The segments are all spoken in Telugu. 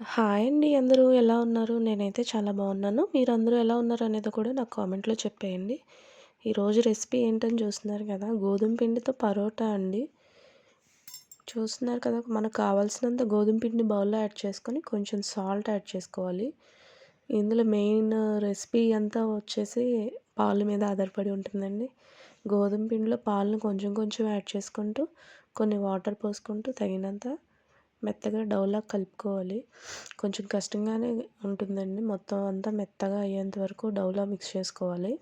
హాయ్ అండి అందరూ ఎలా ఉన్నారు? నేనైతే చాలా బాగున్నాను. మీరందరూ ఎలా ఉన్నారు అనేది కూడా నాకు కామెంట్‌లో చెప్పేయండి. ఈరోజు రెసిపీ ఏంటని చూస్తున్నారు కదా! గోధుమ పిండితో పరోటా అండి. చూస్తున్నారు కదా! మనకు కావాల్సినంత గోధుమ పిండిని బౌల్‌లో యాడ్ చేసుకొని కొంచెం సాల్ట్ యాడ్ చేసుకోవాలి. ఇందులో మెయిన్ రెసిపీ అంతా వచ్చేసి పాలు మీద ఆధారపడి ఉంటుందండి. గోధుమ పిండిలో పాలను కొంచెం కొంచెం యాడ్ చేసుకుంటూ కొన్ని వాటర్ పోసుకుంటూ తగినంత మెత్తగా డౌలా కలుపుకోవాలి. కొంచెం కష్టంగానే ఉంటుందండి. మొత్తం అంతా మెత్తగా అయ్యేంత వరకు డౌలా మిక్స్ చేసుకోవాలి.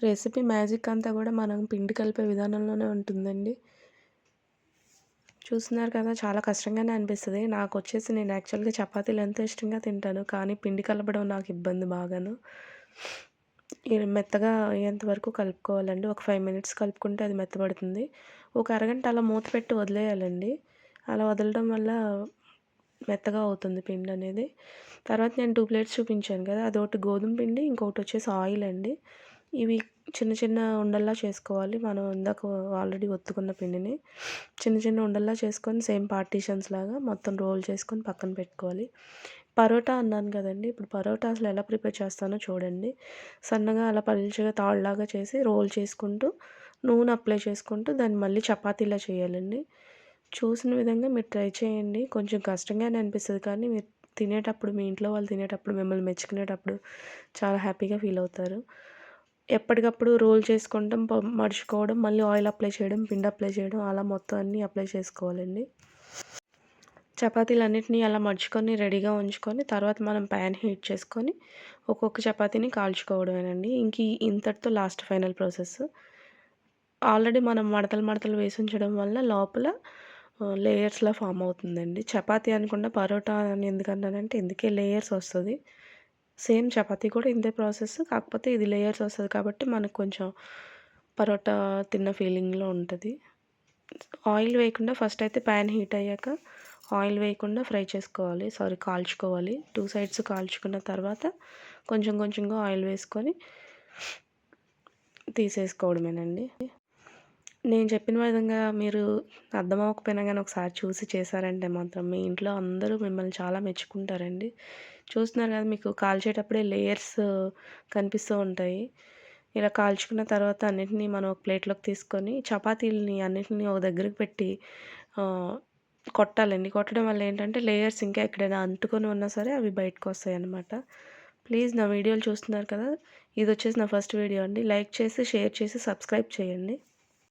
రెసిపీ మ్యాజిక్ అంతా కూడా మనం పిండి కలిపే విధానంలోనే ఉంటుందండి. చూస్తున్నారు కదా చాలా కష్టంగానే అనిపిస్తుంది. నాకు వచ్చేసి నేను యాక్చువల్గా చపాతీలు ఎంతో ఇష్టంగా తింటాను. కానీ పిండి కలపడం నాకు ఇబ్బంది బాగాను. మెత్తగా అయ్యేంత వరకు కలుపుకోవాలండి. ఒక ఫైవ్ మినిట్స్ కలుపుకుంటే అది మెత్తబడుతుంది. ఒక అరగంట అలా మూత పెట్టి వదిలేయాలండి. అలా వదలడం వల్ల మెత్తగా అవుతుంది పిండి అనేది. తర్వాత నేను టూ ప్లేట్స్ చూపించాను కదా అదొకటి గోధుమ పిండి ఇంకొకటి వచ్చేసి ఆయిల్ అండి. ఇవి చిన్న చిన్న ఉండల్లా చేసుకోవాలి. మనం ఇందాక ఆల్రెడీ ఒత్తుకున్న పిండిని చిన్న చిన్న ఉండల్లా చేసుకొని సేమ్ పార్టీషన్స్ లాగా మొత్తం రోల్ చేసుకొని పక్కన పెట్టుకోవాలి. పరోటా అన్నాను కదండి ఇప్పుడు పరోటా అసలు ఎలా ప్రిపేర్ చేస్తానో చూడండి. సన్నగా అలా పలుచగా తాళ్ళలాగా చేసి రోల్ చేసుకుంటూ నూనె అప్లై చేసుకుంటూ దాన్ని మళ్ళీ చపాతీలా చేయాలండి. చూసిన విధంగా మీరు ట్రై చేయండి. కొంచెం కష్టంగానే అనిపిస్తుంది. కానీ మీరు తినేటప్పుడు మీ ఇంట్లో వాళ్ళు తినేటప్పుడు మిమ్మల్ని మెచ్చుకునేటప్పుడు చాలా హ్యాపీగా ఫీల్ అవుతారు. ఎప్పటికప్పుడు రోల్ చేసుకుంటాం మడుచుకోవడం మళ్ళీ ఆయిల్ అప్లై చేయడం పిండి అప్లై చేయడం అలా మొత్తం అన్నీ అప్లై చేసుకోవాలండి. చపాతీలు అన్నిటినీ అలా మడుచుకొని రెడీగా ఉంచుకొని తర్వాత మనం ప్యాన్ హీట్ చేసుకొని ఒక్కొక్క చపాతీని కాల్చుకోవడమేనండి. ఇంక ఇంతటితో లాస్ట్ ఫైనల్ ప్రాసెస్. ఆల్రెడీ మనం మడతలు మడతలు వేసి ఉంచడం వల్ల లోపల లేయర్స్లా ఫామ్ అవుతుందండి. చపాతీ అనుకుండా పరోటా అని ఎందుకన్నానంటే ఎందుకే లేయర్స్ వస్తుంది. సేమ్ చపాతీ కూడా ఇంతే ప్రాసెస్ కాకపోతే ఇది లేయర్స్ వస్తుంది కాబట్టి మనకు కొంచెం పరోటా తిన్న ఫీలింగ్లో ఉంటుంది. ఆయిల్ వేయకుండా ఫస్ట్ అయితే ప్యాన్ హీట్ అయ్యాక ఆయిల్ వేయకుండా ఫ్రై చేసుకోవాలి. సారీ కాల్చుకోవాలి. టూ సైడ్స్ కాల్చుకున్న తర్వాత కొంచెం కొంచెంగా ఆయిల్ వేసుకొని తీసేసుకోవడమేనండి. నేను చెప్పిన విధంగా మీరు అర్థం అవ్వకపోయినా కానీ ఒకసారి చూసి చేశారంటే మాత్రం మీ ఇంట్లో అందరూ మిమ్మల్ని చాలా మెచ్చుకుంటారండి. చూస్తున్నారు కదా మీకు కాల్చేటప్పుడే లేయర్స్ కనిపిస్తూ ఉంటాయి. ఇలా కాల్చుకున్న తర్వాత అన్నిటినీ మనం ఒక ప్లేట్లోకి తీసుకొని చపాతీలని అన్నిటిని ఒక దగ్గరికి పెట్టి కొట్టాలండి. కొట్టడం వల్ల ఏంటంటే లేయర్స్ ఇంకా ఎక్కడైనా అంటుకొని ఉన్నా సరే అవి బయటకు వస్తాయి అన్నమాట. ప్లీజ్ నా వీడియోలు చూస్తున్నారు కదా ఇది వచ్చేసి నా ఫస్ట్ వీడియో అండి. లైక్ చేసి షేర్ చేసి సబ్స్క్రైబ్ చేయండి.